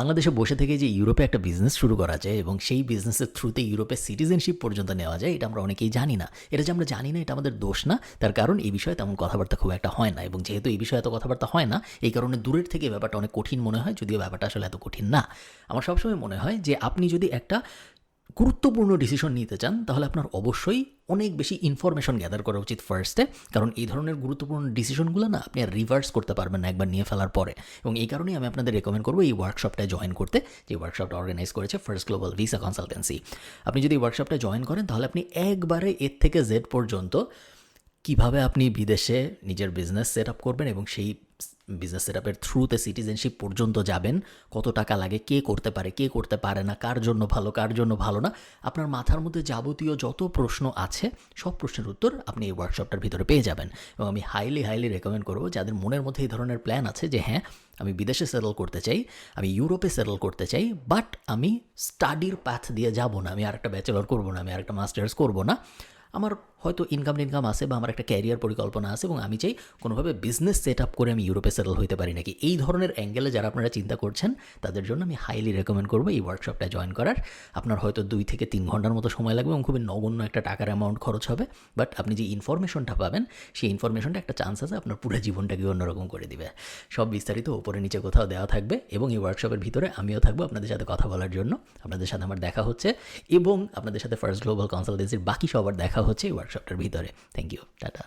বাংলাদেশে বসে থেকে যে ইউরোপে একটা বিজনেস শুরু করা যায় এবং সেই বিজনেসের থ্রুতে ইউরোপে সিটিজেনশিপ পর্যন্ত নেওয়া যায়, এটা আমরা অনেকেই জানি না। এটা যে আমরা জানি না, এটা আমাদের দোষ না। তার কারণ এই বিষয়ে তেমন কথাবার্তা খুব একটা হয় না এবং যেহেতু এই বিষয়ে এত কথাবার্তা হয় না, এই কারণে দূরের থেকে ব্যাপারটা অনেক কঠিন মনে হয়, যদিও ব্যাপারটা আসলে এত কঠিন না। আমার সবসময় মনে হয় যে আপনি যদি একটা গুরুত্বপূর্ণ ডিসিশন নিতে চান, তাহলে আপনার অবশ্যই অনেক বেশি ইনফরমেশন গ্যাদার করা উচিত ফার্স্টে কারণ এই ধরনের গুরুত্বপূর্ণ ডিসিশনগুলো না আপনি আর রিভার্স করতে পারবেন না একবার নিয়ে ফেলার পরে। এবং এই কারণেই আমি আপনাদের রেকমেন্ড করব এই ওয়ার্কশপটা জয়েন করতে, যে ওয়ার্কশপটা অর্গানাইজ করেছে ফার্স্ট গ্লোবাল ভিসা কনসালটেন্সি আপনি যদি ওয়ার্কশপটা জয়েন করেন, তাহলে আপনি একবারে এর থেকে জেড পর্যন্ত কীভাবে আপনি বিদেশে নিজের বিজনেস সেট আপ করবেন এবং সেই বিজনেস সেট আপের থ্রুতে সিটিজেনশিপ পর্যন্ত যাবেন? কত টাকা লাগে? কে করতে পারে? কে করতে পারে না? কার জন্য ভালো, কার জন্য ভালো না? আপনার মাথার মধ্যে যাবতীয় যত প্রশ্ন আছে, সব প্রশ্নের উত্তর আপনি এই ওয়ার্কশপটার ভিতরে পেয়ে যাবেন। এবং আমি হাইলি হাইলি রেকমেন্ড করব যাদের মনের মধ্যে এই ধরনের প্ল্যান আছে যে হ্যাঁ আমি বিদেশে সেটেল করতে চাই, আমি ইউরোপে সেটেল করতে চাই বাট আমি স্টাডির পাথ দিয়ে যাব না, আমি আরেকটা ব্যাচেলর করব না, আমি আরেকটা মাস্টার্স করব না। আমার হয়তো ইনকাম ইনকাম আছে বা আমার একটা ক্যারিয়ার পরিকল্পনা আছে এবং আমি চাই কোনোভাবে বিজনেস সেট আপ করে আমি ইউরোপে সেটেল হতে পারি নাকি? এই ধরনের অ্যাঙ্গেলে যারা আপনারা চিন্তা করছেন, তাদের জন্য আমি হাইলি রেকমেন্ড করব এই ওয়ার্কশপটা জয়েন করার। আপনার হয়তো দুই থেকে তিন ঘণ্টার মতো সময় লাগবে এবং খুবই নগণ্য একটা টাকার অ্যামাউন্ট খরচ হবে। বাট আপনি যে ইনফরমেশনটা পাবেন, সেই ইনফরমেশনটা একটা চান্স আছে আপনার পুরো জীবনটাকে অন্যরকম করে দিবে। সব বিস্তারিত ওপরে নিচে কোথাও দেওয়া থাকবে এবং এই ওয়ার্কশপের ভিতরে আমিও থাকব আপনাদের সাথে কথা বলার জন্য। আপনাদের সাথে আমার দেখা হচ্ছে এবং আপনাদের সাথে ফার্স্ট গ্লোবাল কনসালটেন্সির বাকি সবার দেখা হচ্ছে এই ওয়ার্কশপটার ভিতরে। Thank you tata